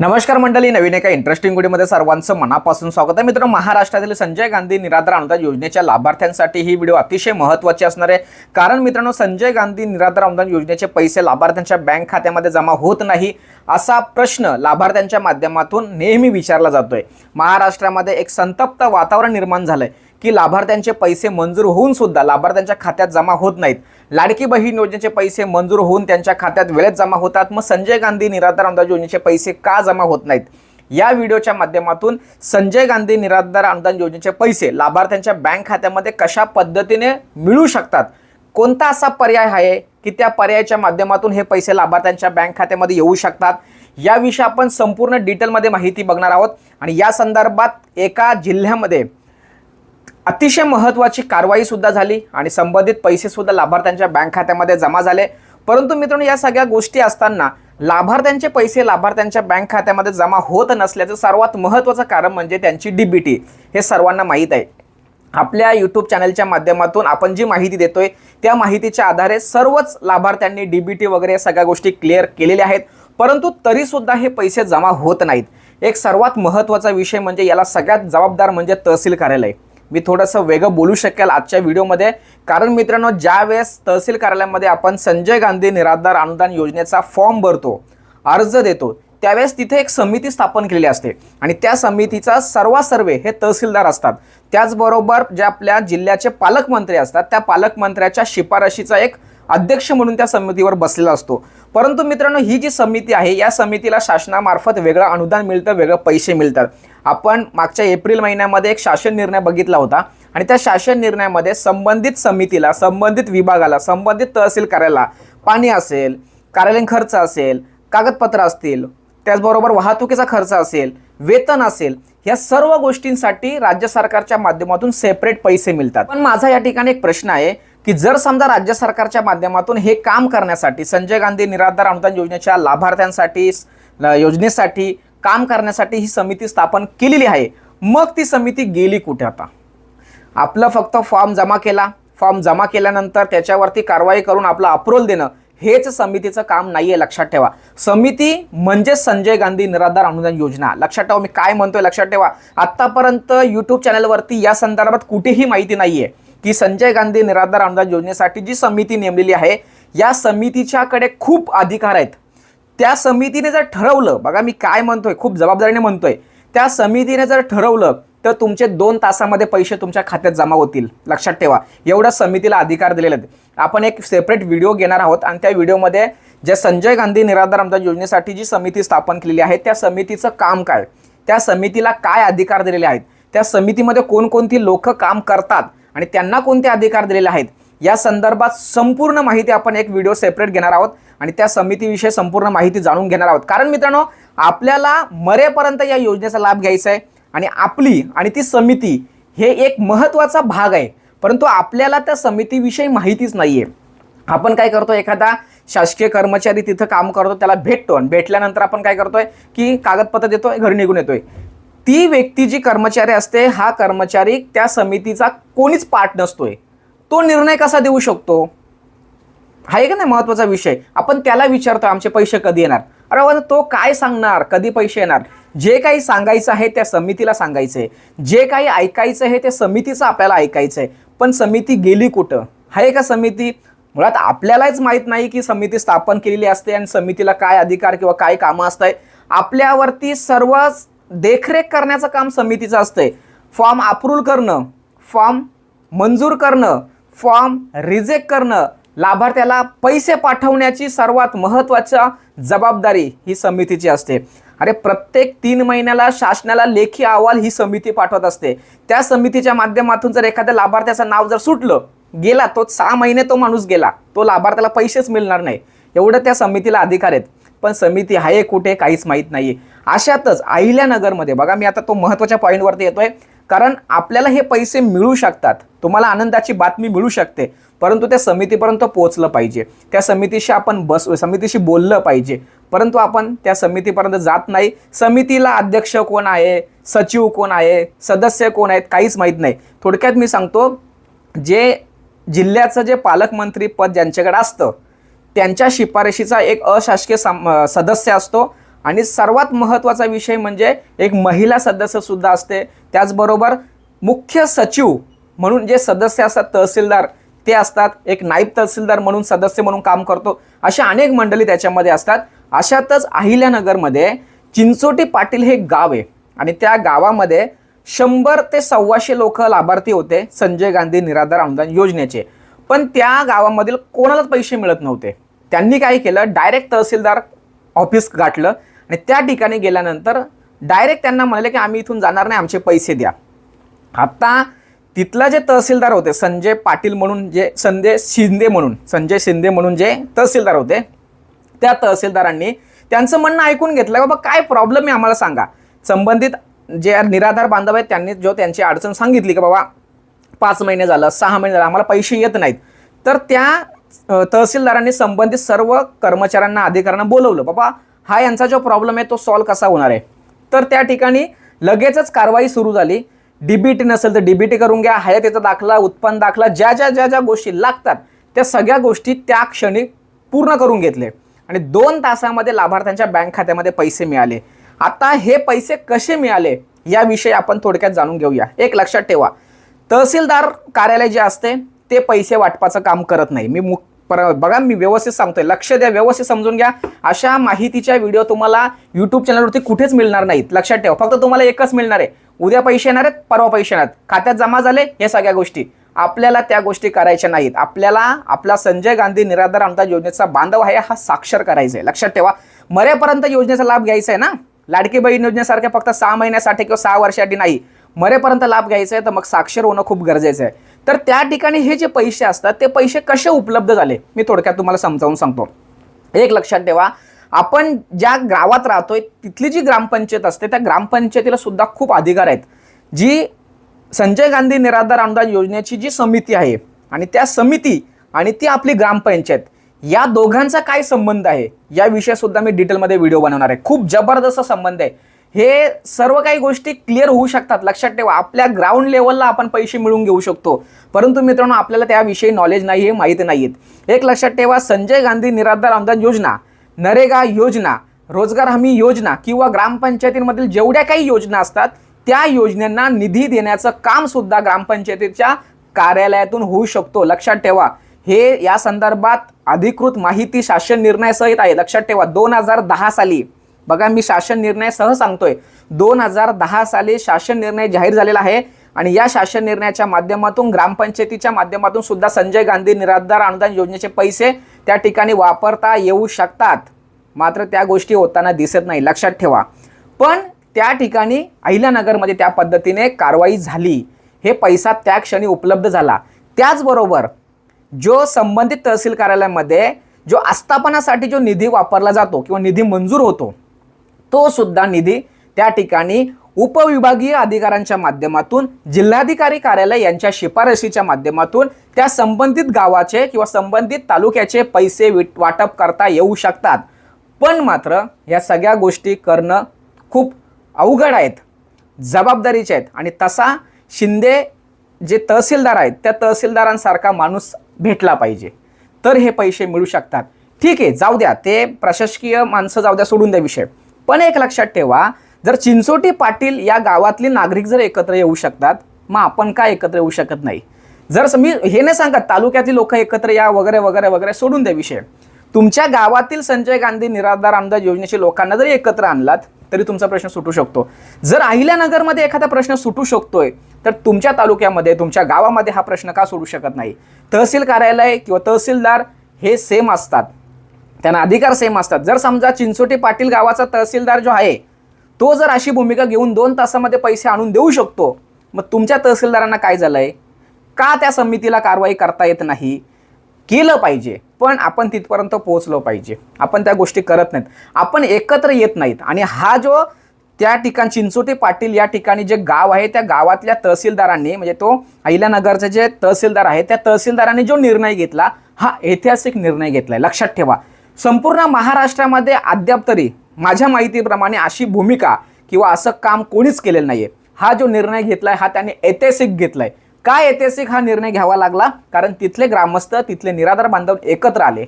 नमस्कार मंडळी नवीन एका इंटरेस्टिंग व्हिडिओमध्ये सर्वांचं मनापासून स्वागत आहे. मित्रांनो महाराष्ट्रातील संजय गांधी निराधार अनुदान योजनेच्या लाभार्थ्यांसाठी ही व्हिडिओ अतिशय महत्त्वाची असणार आहे. कारण मित्रांनो संजय गांधी निराधार अनुदान योजनेचे पैसे लाभार्थ्यांच्या बँक खात्यामध्ये जमा होत नाही असा प्रश्न लाभार्थ्यांच्या माध्यमातून नेहमी विचारला जातोय. महाराष्ट्रामध्ये एक संतप्त वातावरण निर्माण झालंय. की लाभार्थ्यांचे पैसे मंजूर होऊन सुद्धा लाभार्थ्यांच्या खात्यात जमा होत नाहीत. लाडकी बहीण योजनेचे पैसे मंजूर होऊन त्यांच्या खात्यात वेळेत जमा होतात. मग संजय गांधी निराधार अनुदान योजनेचे पैसे का जमा होत नाहीत? या व्हिडिओच्या माध्यमातून संजय गांधी निराधार अनुदान योजनेचे पैसे लाभार्थ्यांच्या बँक खात्यामध्ये कशा पद्धतीने मिळू शकतात? कोणता असा पर्याय आहे की त्या पर्यायाच्या माध्यमातून हे पैसे लाभार्थ्यांच्या बँक खात्यामध्ये येऊ शकतात? याविषयी आपण संपूर्ण डिटेलमध्ये माहिती बघणार आहोत. आणि या संदर्भात एका जिल्ह्यामध्ये अतिशय महत्त्वाची कारवाई सुद्धा झाली आणि संबंधित पैसे सुद्धा लाभार्थ्यांच्या बँक खात्यामध्ये जमा झाले. परंतु मित्रांनो या सगळ्या गोष्टी असताना लाभार्थ्यांचे पैसे लाभार्थ्यांच्या बँक खात्यामध्ये जमा होत नसल्याचं सर्वात महत्त्वाचं कारण म्हणजे त्यांची डीबीटी हे सर्वांना माहीत आहे. आपल्या यूट्यूब चॅनलच्या माध्यमातून आपण जी माहिती देतोय त्या माहितीच्या आधारे सर्वच लाभार्थ्यांनी डीबीटी वगैरे या सगळ्या गोष्टी क्लिअर केलेल्या आहेत. परंतु तरीसुद्धा हे पैसे जमा होत नाहीत. एक सर्वात महत्त्वाचा विषय म्हणजे याला सगळ्यात जबाबदार म्हणजे तहसील कार्यालय. मी थोडंसं वेगळं बोलू शकेल आजच्या व्हिडिओमध्ये. कारण मित्रांनो ज्या वेळेस तहसील कार्यालयामध्ये आपण संजय गांधी निराधार अनुदान योजनेचा फॉर्म भरतो अर्ज देतो त्यावेळेस तिथे एक समिती स्थापन केलेली असते. आणि त्या समितीचा सर्वा सर्वे हे तहसीलदार असतात. त्याचबरोबर जे आपल्या जिल्ह्याचे पालकमंत्री असतात त्या पालकमंत्र्याच्या शिफारशीचा एक अध्यक्ष म्हणून त्या समितीवर बसलेला असतो. परंतु मित्रांनो ही जी समिती आहे या समितीला शासनामार्फत वेगळं अनुदान मिळतं वेगळं पैसे मिळतात. आपण मागच्या एप्रिल महिन्यामध्ये एक शासन निर्णय बघितला होता आणि त्या शासन निर्णयामध्ये संबंधित समितीला संबंधित विभागाला संबंधित तहसील कार्याला पाणी असेल कार्यालयीन खर्च असेल कागदपत्र असतील त्याचबरोबर वाहतुकीचा खर्च असेल वेतन असेल या सर्व गोष्टींसाठी राज्य सरकारच्या माध्यमातून सेपरेट पैसे मिळतात. पण माझा या ठिकाणी एक प्रश्न आहे की जर समजा राज्य सरकारच्या माध्यमातून हे काम करण्यासाठी संजय गांधी निराधार अनुदान योजनेच्या लाभार्थ्यांसाठी योजनेसाठी काम करण्यासाठी ही समिती स्थापन केलेली आहे मग ती समिती गेली कुठे आता? आपलं फक्त फॉर्म जमा केला. फॉर्म जमा केल्यानंतर त्याच्यावरती कारवाई करून आपलं अप्रोल देणं हेच समितीचं काम नाही आहे लक्षात ठेवा. समिती म्हणजे संजय गांधी निराधार अनुदान योजना. लक्षात ठेवा मी काय म्हणतोय लक्षात ठेवा. आत्तापर्यंत यूट्यूब चॅनलवरती या संदर्भात कुठेही माहिती नाही आहे की संजय गांधी निराधार अनुदान योजनेसाठी जी समिती नेमलेली आहे या समितीच्याकडे खूप अधिकार आहेत. त्या समितीने जर ठरवलं बघा मी काय म्हणतोय खूप जबाबदारीने म्हणतोय त्या समितीने जर ठरवलं तर तुमचे दोन तासामध्ये पैसे तुमच्या खात्यात जमा होतील. लक्षात ठेवा एवढं समितीला अधिकार दिलेले आहेत. आपण एक सेपरेट व्हिडिओ घेणार आहोत आणि त्या व्हिडिओमध्ये जे संजय गांधी निराधार अनुदान योजनेसाठी जी समिती स्थापन केलेली आहे त्या समितीचं काम काय? त्या समितीला काय अधिकार दिलेले आहेत? त्या समितीमध्ये कोणकोणती लोक काम करतात? आणि त्यांना कोणते अधिकार दिलेले आहेत? या संदर्भात संपूर्ण माहिती आपण एक व्हिडिओ सेपरेट घेणार आहोत आणि त्या समितीविषयी संपूर्ण माहिती जाणून घेणार आहोत. कारण मित्रांनो आपल्याला मरेपर्यंत या योजनेचा लाभ घ्यायचा आहे आणि आपली आणि ती समिती हे एक महत्त्वाचा भाग आहे. परंतु आपल्याला त्या समितीविषयी माहितीच नाही आहे आपण काय करतो एखादा शासकीय कर्मचारी तिथं काम करतो त्याला भेटतो आणि भेटल्यानंतर आपण काय करतोय की कागदपत्र देतोय घरी निघून येतोय. ती व्यक्ती जी कर्मचारी असते हा कर्मचारी त्या समितीचा कोणीच पार्ट नसतोय. तो निर्णय कसा देऊ शकतो? हा एक नाही महत्त्वाचा विषय. आपण त्याला विचारतो आमचे पैसे कधी येणार? अरे बाबा, तो काय सांगणार? कधी पैसे येणार? जे काही सांगायचं आहे त्या समितीला सांगायचं आहे जे काही ऐकायचं आहे त्या समितीचं आपल्याला ऐकायचं आहे पण समिती गेली कुठं? आहे का समिती मुळात आपल्यालाच माहीत नाही की समिती स्थापन केलेली असते आणि समितीला काय अधिकार किंवा काय कामं असतंय. आपल्यावरती सर्व देखरेख करण्याचं काम समितीचं असतंय. फॉर्म अप्रूव्ह करणं फॉर्म मंजूर करणं फॉर्म रिजेक्ट करणं लाभार्थ्याला पैसे पाठवण्याची सर्वात महत्त्वाच्या जबाबदारी ही समितीची असते. अरे प्रत्येक तीन महिन्याला शासनाला लेखी अहवाल ही समिती पाठवत असते. त्या समितीच्या माध्यमातून जर एखाद्या लाभार्थ्याचं नाव जर सुटलं गेला तो सहा महिने तो माणूस गेला तो लाभार्थ्याला पैसेच मिळणार नाही. एवढं त्या समितीला अधिकार आहेत. पण समिती आहे कुठे काहीच माहीत नाही अशातच अहिल्यानगरमध्ये बघा मी आता तो महत्त्वाच्या पॉईंटवरती येतोय. कारण आपल्याला हे पैसे मिळू शकतात. तुम्हाला आनंदाची बातमी मिळू शकते. परंतु त्या समितीपर्यंत पोहोचलं पाहिजे. त्या समितीशी आपण बस समितीशी बोललं पाहिजे. परंतु आपण त्या समितीपर्यंत जात नाही. समितीला अध्यक्ष कोण आहे? सचिव कोण आहे? सदस्य कोण आहेत? काहीच माहीत नाही. थोडक्यात मी सांगतो जे जिल्ह्याचं जे पालकमंत्री पद ज्यांच्याकडे असतं त्यांच्या शिफारशीचा एक अशासकीय सदस्य असतो. आणि सर्वात महत्त्वाचा विषय म्हणजे एक महिला सदस्यसुद्धा असते. त्याचबरोबर मुख्य सचिव म्हणून जे सदस्य असतात तहसीलदार ते असतात. एक नाईब तहसीलदार म्हणून सदस्य म्हणून काम करतो. अशा अनेक मंडळी त्याच्यामध्ये असतात. अशातच अहिल्यानगरमध्ये चिंचोटी पाटील हे गाव आहे. आणि त्या गावामध्ये शंभर ते सव्वाशे लोक लाभार्थी होते संजय गांधी निराधार अनुदान योजनेचे. पण त्या गावामधील कोणालाच पैसे मिळत नव्हते. त्यांनी काय केलं? डायरेक्ट तहसीलदार ऑफिस गाठलं आणि त्या ठिकाणी गेल्यानंतर डायरेक्ट त्यांना म्हणाले की आम्ही इथून जाणार नाही आमचे पैसे द्या. आता तिथला जे तहसीलदार होते संजय पाटील म्हणून जे संजय शिंदे म्हणून संजय शिंदे म्हणून जे तहसीलदार होते त्या तहसीलदारांनी त्यांचं म्हणणं ऐकून घेतलं बाबा काय प्रॉब्लेम आहे आम्हाला सांगा. संबंधित जे निराधार बांधव आहेत त्यांनी जो त्यांची अडचण सांगितली की बाबा पाच महिने झालं सहा महिने झालं आम्हाला पैसे येत नाहीत. तर त्या तहसीलदारांनी संबंधित सर्व कर्मचाऱ्यांना अधिकाऱ्यांना बोलवलं. बाबा हा यांचा जो प्रॉब्लेम आहे तो सॉल्व कसा होणार आहे? तर त्या ठिकाणी लगेचच कारवाई सुरू झाली. डीबीटी नसेल तर डीबीटी करून घ्या. हयातीचा दाखला उत्पन्न दाखला ज्या ज्या ज्या ज्या गोष्टी लागतात त्या सगळ्या गोष्टी त्या क्षणी पूर्ण करून घेतले. आणि दोन तासामध्ये लाभार्थ्यांच्या बँक खात्यामध्ये पैसे मिळाले. आता हे पैसे कसे मिळाले याविषयी आपण थोडक्यात जाणून घेऊया. एक लक्षात ठेवा. तहसीलदार कार्यालय जे असते ते पैसे वाटपाचं काम करत नाही. मी मुख पर बघा मी व्यवस्थित सांगतोय. लक्ष द्या व्यवस्थित समजून घ्या. अशा माहितीच्या व्हिडिओ तुम्हाला युट्यूब चॅनलवरती कुठेच मिळणार नाहीत. लक्षात ठेवा. फक्त तुम्हाला एकच मिळणार आहे. उद्या पैसे येणार आहेत परवा पैसे येणार आहेत. खात्यात जमा झाले हे सगळ्या गोष्टी. आपल्याला त्या गोष्टी करायच्या नाहीत. आपल्याला आपला संजय गांधी निराधार अनुदान योजनेचा बांधव आहे हा साक्षर करायचा आहे लक्षात ठेवा. मरेपर्यंत योजनेचा लाभ घ्यायचा आहे ना? लाडकी बहीण योजनेसारख्या फक्त सहा महिन्यासाठी किंवा सहा वर्षासाठी नाही. मरेपर्यंत लाभ घ्यायचा आहे तर मग साक्षर होणं खूप गरजेचं आहे तर त्या ठिकाणी हे जे पैसे असतात ते पैसे कसे उपलब्ध झाले? मी थोडक्यात तुम्हाला समजावून सांगतो. एक लक्षात ठेवा आपण ज्या गावात राहतोय तिथली जी ग्रामपंचायत असते त्या ग्रामपंचायतीला सुद्धा खूप अधिकार आहेत. जी संजय गांधी निराधार अनुदान योजनेची जी समिती आहे आणि त्या समिती आणि ती आपली ग्रामपंचायत या दोघांचा काय संबंध आहे? याविषयी सुद्धा मी डिटेलमध्ये व्हिडिओ बनवणार आहे. खूप जबरदस्त संबंध आहे. हे सर्व काही गोष्टी क्लिअर होऊ शकतात. लक्षात ठेवा आपल्या ग्राउंड लेवलला आपण पैसे मिळवून घेऊ शकतो. परंतु मित्रांनो आपल्याला त्याविषयी नॉलेज नाही आहे माहिती नाही आहेत एक लक्षात ठेवा संजय गांधी निराधार अनुदान योजना नरेगा योजना रोजगार हमी योजना किंवा ग्रामपंचायतींमधील जेवढ्या काही योजना असतात त्या योजनांना निधी देण्याचं काम सुद्धा ग्रामपंचायतीच्या कार्यालयातून होऊ शकतो. लक्षात ठेवा हे या संदर्भात अधिकृत माहिती शासन निर्णयासहित आहे. लक्षात ठेवा दोन हजार दहा साली बघा मी शासन निर्णय सह सांगतोय. दोन हजार दहा साली शासन निर्णय जाहीर झालेला आहे आणि या शासन निर्णयाच्या माध्यमातून ग्रामपंचायतीच्या माध्यमातून सुद्धा संजय गांधी निराधार अनुदान योजनेचे पैसे त्या ठिकाणी वापरता येऊ शकतात. मात्र त्या गोष्टी होताना दिसत नाही लक्षात ठेवा. पण त्या ठिकाणी अहिल्यानगरमध्ये त्या पद्धतीने कारवाई झाली. हे पैसा त्या क्षणी उपलब्ध झाला. त्याचबरोबर जो संबंधित तहसील कार्यालयामध्ये जो आस्थापनासाठी जो निधी वापरला जातो किंवा निधी मंजूर होतो तो सुद्धा निधी त्या ठिकाणी उपविभागीय अधिकाऱ्यांच्या माध्यमातून जिल्हाधिकारी कार्यालय यांच्या शिफारशीच्या माध्यमातून त्या संबंधित गावाचे किंवा संबंधित तालुक्याचे पैसे विट- वाटप करता येऊ शकतात. पण मात्र या सगळ्या गोष्टी करणं खूप अवघड आहेत जबाबदारीचे आहेत आणि तसा शिंदे जे तहसीलदार आहेत त्या तहसीलदारांसारखा माणूस भेटला पाहिजे. तर हे पैसे मिळू शकतात. ठीक आहे जाऊ द्या ते प्रशासकीय माणसं जाऊ द्या सोडून द्या विषय. पण एक लक्षात ठेवा जर चिंचोटी पाटील या गावातले नागरिक जर एकत्र येऊ शकतात मग आपण का एकत्र येऊ शकत नाही? जर मी हे नाही सांगत तालुक्यातील लोक एकत्र या वगैरे वगैरे वगैरे सोडून द्या विषय. तुमच्या गावातील संजय गांधी निराधार आमदार योजनेचे लोकांना जरी एकत्र आणलात तरी तुमचा प्रश्न सुटू शकतो. जर अहिल्यानगरमध्ये एखादा प्रश्न सुटू शकतोय तर तुमच्या तालुक्यामध्ये तुमच्या गावामध्ये हा प्रश्न का सोडू शकत नाही? तहसील कार्यालय किंवा तहसीलदार हे सेम असतात. त्यांना अधिकार सेम असतात. जर समजा चिंचोटी पाटील गावाचा तहसीलदार जो आहे तो जर अशी भूमिका घेऊन दोन तासामध्ये पैसे आणून देऊ शकतो मग तुमच्या तहसीलदारांना काय झालंय? का त्या समितीला कारवाई करता येत नाही? केलं पाहिजे पण आपण तिथपर्यंत पोहोचलो पाहिजे. आपण त्या गोष्टी करत नाहीत. आपण एकत्र येत नाहीत. आणि हा जो त्या ठिकाण चिंचोटे पाटील या ठिकाणी जे गाव आहे त्या गावातल्या तहसीलदारांनी म्हणजे तो अहिल्यानगरचे जे तहसीलदार आहे त्या तहसीलदारांनी जो निर्णय घेतला हा ऐतिहासिक निर्णय घेतला आहे लक्षात ठेवा. संपूर्ण महाराष्ट्रामध्ये अद्याप तरी माझ्या माहितीप्रमाणे अशी भूमिका किंवा असं काम कोणीच केलेलं नाहीये. हा जो निर्णय घेतलाय हा त्यांनी ऐतिहासिक घेतलाय. काय ऐतिहासिक हा निर्णय घ्यावा लागला? कारण तिथले ग्रामस्थ तिथले निराधार बांधव एकत्र आले.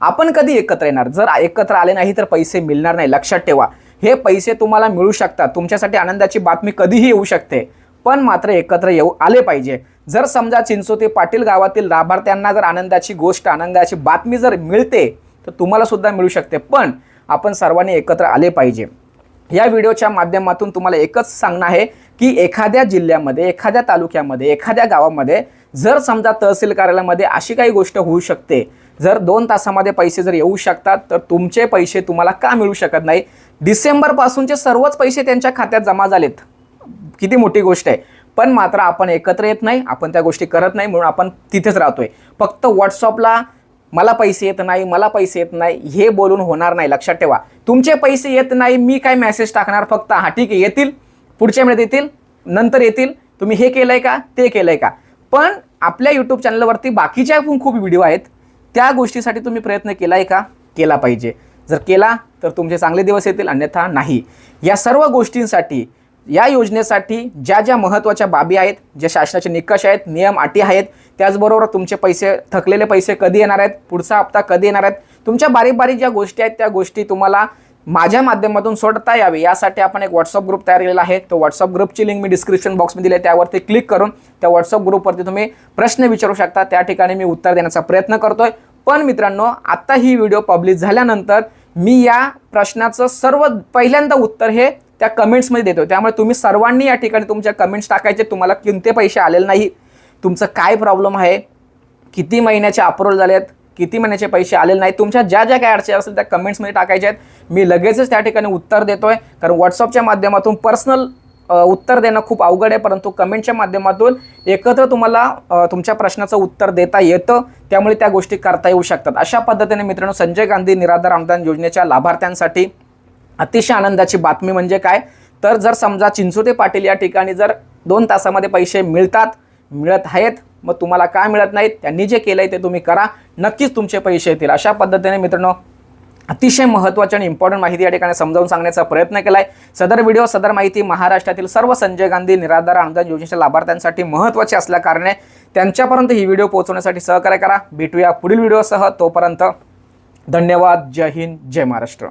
आपण कधी एकत्र येणार? जर एकत्र आले नाही तर पैसे मिळणार नाही. लक्षात ठेवा. हे पैसे तुम्हाला मिळू शकतात. तुमच्यासाठी आनंदाची बातमी कधीही येऊ शकते. पण मात्र एकत्र येऊ आले पाहिजे. जर समजा चिंचोते पाटील गावातील लाभार्थ्यांना जर आनंदाची गोष्ट आनंदाची बातमी जर मिळते तर तुम्हाला सुद्धा मिळू शकते. पण आपण सर्वांनी एकत्र आले पाहिजे. या व्हिडिओच्या माध्यमातून तुम्हाला एकच सांगणं आहे की एखाद्या जिल्ह्यामध्ये एखाद्या तालुक्यामध्ये एखाद्या गावामध्ये जर समजा तहसील कार्यालयामध्ये अशी काही गोष्ट होऊ शकते जर दोन तासामध्ये पैसे जर येऊ शकतात तर तुमचे पैसे तुम्हाला का मिळू शकत नाही? डिसेंबरपासूनचे सर्वच पैसे त्यांच्या खात्यात जमा झालेत. किती मोठी गोष्ट आहे. पण मात्र आपण एकत्र येत नाही आपण त्या गोष्टी करत नाही म्हणून आपण तिथेच राहतोय. फक्त व्हॉट्सअपला मला पैसे येत नाही मला पैसे येत नाही हे बोलून होणार नाही. लक्षात ठेवा. तुमचे पैसे येत नाही मी काय मेसेज टाकणार? फक्त हा ठीक आहे येतील. पुढच्या महिन्यात येतील. नंतर येतील. तुम्ही हे केलंय का? ते केलंय का? पण आपल्या यूट्यूब चॅनलवरती बाकीच्या पण खूप व्हिडिओ आहेत. त्या गोष्टीसाठी तुम्ही प्रयत्न केलाय का? केला पाहिजे. जर केला तर तुमचे चांगले दिवस येतील. अन्यथा नाही. या सर्व गोष्टींसाठी या योजनेसाठी ज्या ज्या महत्त्वाच्या बाबी आहेत जे शासनाचे निकष आहेत नियम अटी आहेत त्याचबरोबर तुमचे पैसे थकलेले पैसे कधी येणार आहेत पुढचा हप्ता कधी येणार आहेत तुमच्या बारीक बारीक ज्या गोष्टी आहेत त्या गोष्टी तुम्हाला माझ्या माध्यमातून सोडता यावे. यासाठी आपण एक व्हॉट्सअप ग्रुप तयार केलेला आहे. तो व्हॉट्सअप ग्रुपची लिंक मी डिस्क्रिप्शन बॉक्समध्ये दिली आहे. त्यावरती क्लिक करून त्या व्हॉट्सअप ग्रुपवरती तुम्ही प्रश्न विचारू शकता. त्या ठिकाणी मी उत्तर देण्याचा प्रयत्न करतोय. पण मित्रांनो आता ही व्हिडिओ पब्लिश झाल्यानंतर मी या प्रश्नाचं सर्व पहिल्यांदा उत्तर हे त्या कमेंट्समध्ये देतो. त्यामुळे तुम्ही सर्वांनी या ठिकाणी तुमच्या कमेंट्स टाकायचे. तुम्हाला कोणते पैसे आलेले नाही. तुमचं काय प्रॉब्लेम आहे? किती महिन्याचे अप्रूव्हल झाले आहेत किती महिन्याचे पैसे आलेले नाही? तुमच्या ज्या ज्या काय अडचणी असतील त्या कमेंट्समध्ये टाकायच्या आहेत. मी लगेचच त्या ठिकाणी उत्तर देतो आहे कारण व्हॉट्सअपच्या माध्यमातून पर्सनल उत्तर देणं खूप अवघड आहे. परंतु कमेंटच्या माध्यमातून एकत्र तुम्हाला तुमच्या प्रश्नाचं उत्तर देता येतं. त्यामुळे त्या गोष्टी करता येऊ शकतात. अशा पद्धतीने मित्रांनो संजय गांधी निराधार अनुदान योजनेच्या लाभार्थ्यांसाठी अतिशय आनंदाची बातमी म्हणजे काय? तर जर समजा चिंचोते पाटील या ठिकाणी जर दोन तासामध्ये पैसे मिळतात मिळत आहेत मग तुम्हाला काय मिळत नाहीत? त्यांनी जे केलंय ते तुम्ही करा. नक्कीच तुमचे पैसे येतील. अशा पद्धतीने मित्रांनो अतिशय महत्त्वाची आणि इम्पॉर्टंट माहिती या ठिकाणी समजावून सांगण्याचा प्रयत्न केलाय. सदर व्हिडिओ सदर माहिती महाराष्ट्रातील सर्व संजय गांधी निराधार अनुदान योजनेच्या लाभार्थ्यांसाठी महत्त्वाची असल्याकारणे त्यांच्यापर्यंत ही व्हिडिओ पोहोचवण्यासाठी सहकार्य करा. भेटूया पुढील व्हिडिओसह. तोपर्यंत धन्यवाद. जय हिंद. जय महाराष्ट्र.